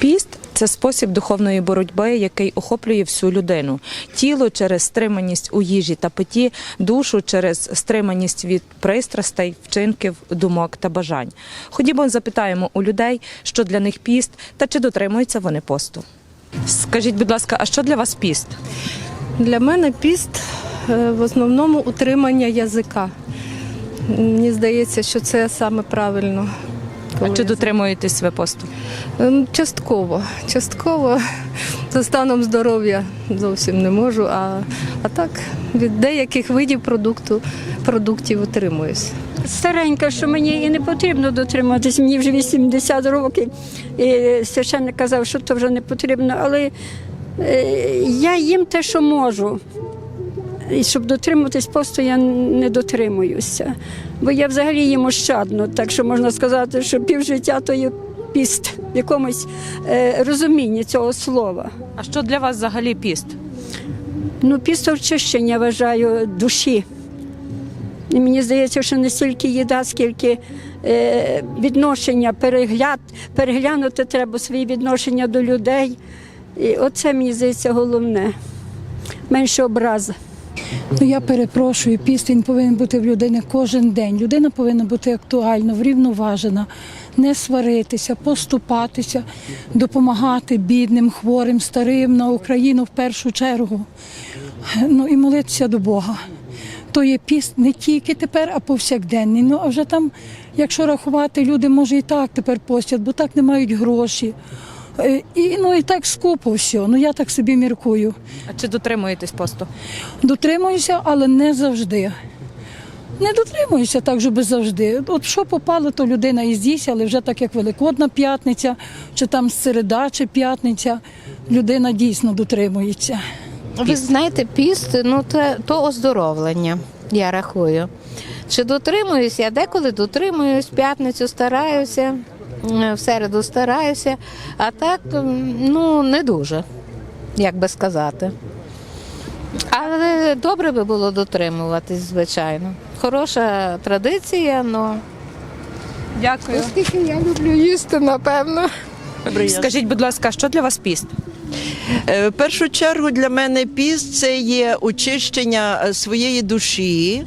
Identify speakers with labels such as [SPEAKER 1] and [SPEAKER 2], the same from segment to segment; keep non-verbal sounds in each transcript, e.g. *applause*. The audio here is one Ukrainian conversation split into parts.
[SPEAKER 1] Піст це спосіб духовної боротьби, який охоплює всю людину. Тіло через стриманість у їжі та питті, душу через стриманість від пристрастей, вчинків, думок та бажань. Ходімо, запитаємо у людей, що для них піст та чи дотримуються вони посту. Скажіть, будь ласка, а що для вас піст?
[SPEAKER 2] Для мене піст е, в основному утримання язика. Мені здається, що це саме правильно.
[SPEAKER 1] А чи дотримуєтесь ви посту?
[SPEAKER 2] Ем, Частково. Частково за станом здоров'я зовсім не можу, а, а так від деяких видів продукту, продуктів утримуюсь.
[SPEAKER 3] старенька, що мені і не потрібно дотримуватись. Мені вже 80 років. І священник казав, що то вже не потрібно, але е, я їм те, що можу. І щоб дотримуватись посту, я не дотримуюся. Бо я взагалі їм ощадно, так що можна сказати, що півжиття то є піст в якомусь е, розумінні цього слова.
[SPEAKER 1] А що для вас взагалі піст?
[SPEAKER 3] Ну, піст очищення вважаю душі. І мені здається, що не стільки їда, скільки е, відношення, перегляд, переглянути треба свої відношення до людей. І оце мені здається головне. Менше образи.
[SPEAKER 4] Ну я перепрошую, він повинен бути в людини кожен день. Людина повинна бути актуальна, врівноважена, не сваритися, поступатися, допомагати бідним, хворим, старим на Україну в першу чергу. Ну і молитися до Бога. То є піст не тільки тепер, а повсякденний. Ну а вже там, якщо рахувати, люди може і так тепер постять, бо так не мають гроші. Е, І ну і так скупо все. Ну я так собі міркую.
[SPEAKER 1] А чи дотримуєтесь посту?
[SPEAKER 4] Дотримуюся, але не завжди. Не дотримуюся так, щоб завжди. От що попало, то людина і з'їсть, але вже так як Великодна п'ятниця, чи там середа, чи п'ятниця, людина дійсно дотримується.
[SPEAKER 5] Ви знаєте, піст ну це то оздоровлення, я рахую. Чи дотримуюсь? Я деколи дотримуюсь, п'ятницю стараюся, в середу стараюся, а так ну не дуже, як би сказати. Але добре би було дотримуватись, звичайно. Хороша традиція, але
[SPEAKER 1] Дякую.
[SPEAKER 6] Оскільки я люблю їсти, напевно.
[SPEAKER 1] Скажіть, будь ласка, що для вас піст?
[SPEAKER 7] Е, В першу чергу для мене піст це є очищення е, своєї душі,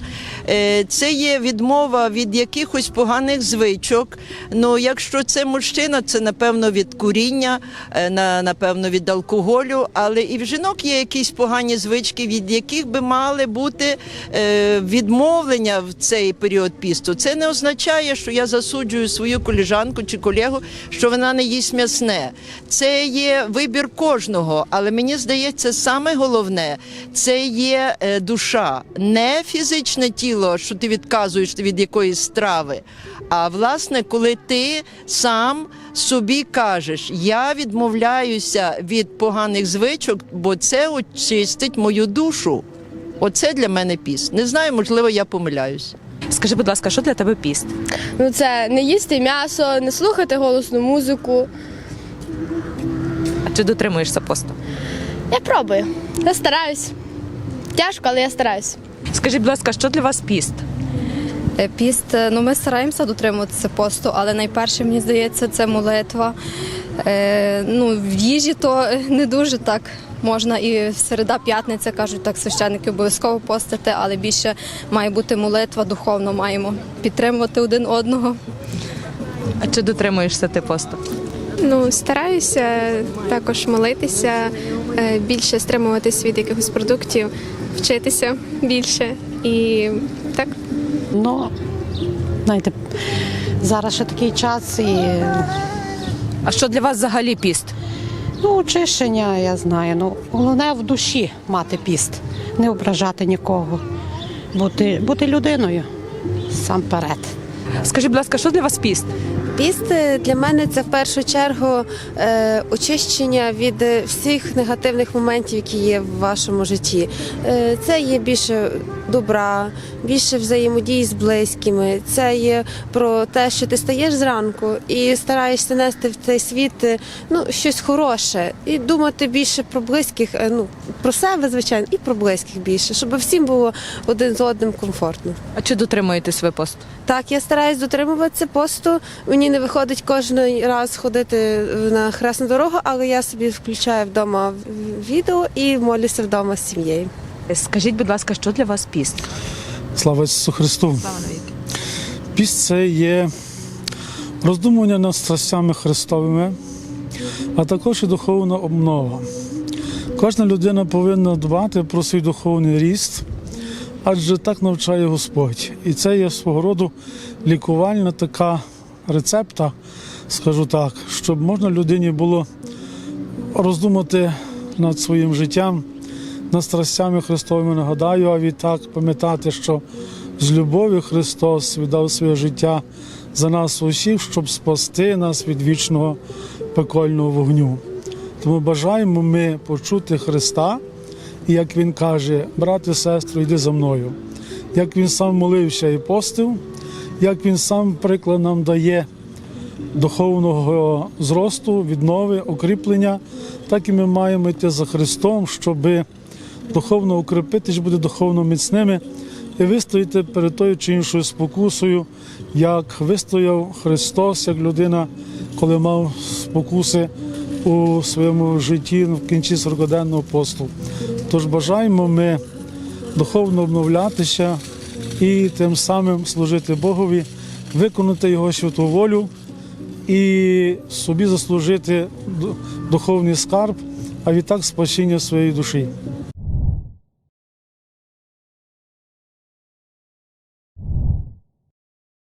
[SPEAKER 7] е, це є відмова від якихось поганих звичок. Ну, якщо це мужчина, це напевно від куріння, напевно від алкоголю, але і в жінок є якісь погані звички, від яких би мали бути відмовлення в цей період пісту. Це не означає, що я засуджую свою коліжанку чи колегу, що вона не їсть м'ясне. Це є вибір кожного, але мені здається, саме головне це є е, душа, не фізичне тіло, що ти відказуєш від якоїсь страви. А власне, коли ти сам собі кажеш, я відмовляюся від поганих звичок, бо це очистить мою душу. Оце для мене піст. Не знаю, можливо, я помиляюсь.
[SPEAKER 1] Скажи, будь ласка, що для тебе піст?
[SPEAKER 6] Ну це не їсти м'ясо, не слухати голосну музику.
[SPEAKER 1] Чи дотримуєшся посту?
[SPEAKER 6] Я пробую. Я стараюсь. Тяжко, але я стараюсь.
[SPEAKER 1] Скажіть, будь ласка, що для вас піст?
[SPEAKER 8] Е, Піст, е, ну ми стараємося дотримуватися посту, але найперше, мені здається, це молитва. Е, ну, в їжі то *laughs* не дуже так можна. І в середа, п'ятниця кажуть, так священники обов'язково постити, але більше має бути молитва, духовно маємо підтримувати один одного.
[SPEAKER 1] А чи дотримуєшся ти посту?
[SPEAKER 9] Ну, стараюся також молитися, е, більше стримуватись від якихось продуктів, вчитися більше і так.
[SPEAKER 10] Ну, знаєте, зараз ще такий час і
[SPEAKER 1] А що для вас взагалі піст?
[SPEAKER 10] ну, очищення, я знаю. Ну, головне в душі мати піст, не ображати нікого, бути, бути людиною сам перед.
[SPEAKER 1] Скажіть, будь ласка, що для вас піст?
[SPEAKER 11] Піст для мене це в першу чергу е, очищення від всіх негативних моментів, які є в вашому житті. Е, це є більше добра, більше взаємодії з близькими. Це є про те, що ти стаєш зранку і стараєшся нести в цей світ е, ну, щось хороше і думати більше про близьких, ну про себе, звичайно, і про близьких більше, щоб всім було один з одним комфортно.
[SPEAKER 1] А чи дотримуєтесь ви посту?
[SPEAKER 11] Так, я стараюсь дотримуватися посту. Мені не виходить кожен раз ходити на хресну дорогу, але я собі включаю вдома відео і молюся вдома з сім'єю.
[SPEAKER 1] Скажіть, будь ласка, що для вас піст?
[SPEAKER 12] Слава Ісусу Христу!
[SPEAKER 1] Слава навіки.
[SPEAKER 12] Піст це є роздумування над страстями Христовими, а також і духовна обнова. Кожна людина повинна дбати про свій духовний ріст, адже так навчає Господь. І це є свого роду лікувальна така рецепта, скажу так, щоб можна людині було роздумати над своїм життям, над страстями Христовими. Нагадаю, а відтак пам'ятати, що з любов'ю Христос віддав своє життя за нас усіх, щоб спасти нас від вічного пекольного вогню. Тому бажаємо ми почути Христа, і як Він каже, брате, сестру, йди за мною. Як Він сам молився і постив, як Він сам приклад нам дає духовного зросту, віднови, укріплення, так і ми маємо йти за Христом, щоби духовно укріпитись, бути духовно міцними і вистояти перед тою чи іншою спокусою, як вистояв Христос, як людина, коли мав спокуси у своєму житті в кінці 40-денного посту. Тож бажаємо ми духовно обновлятися і тим самим служити Богові, виконати Його святу волю і собі заслужити духовний скарб, а відтак спасіння своєї душі.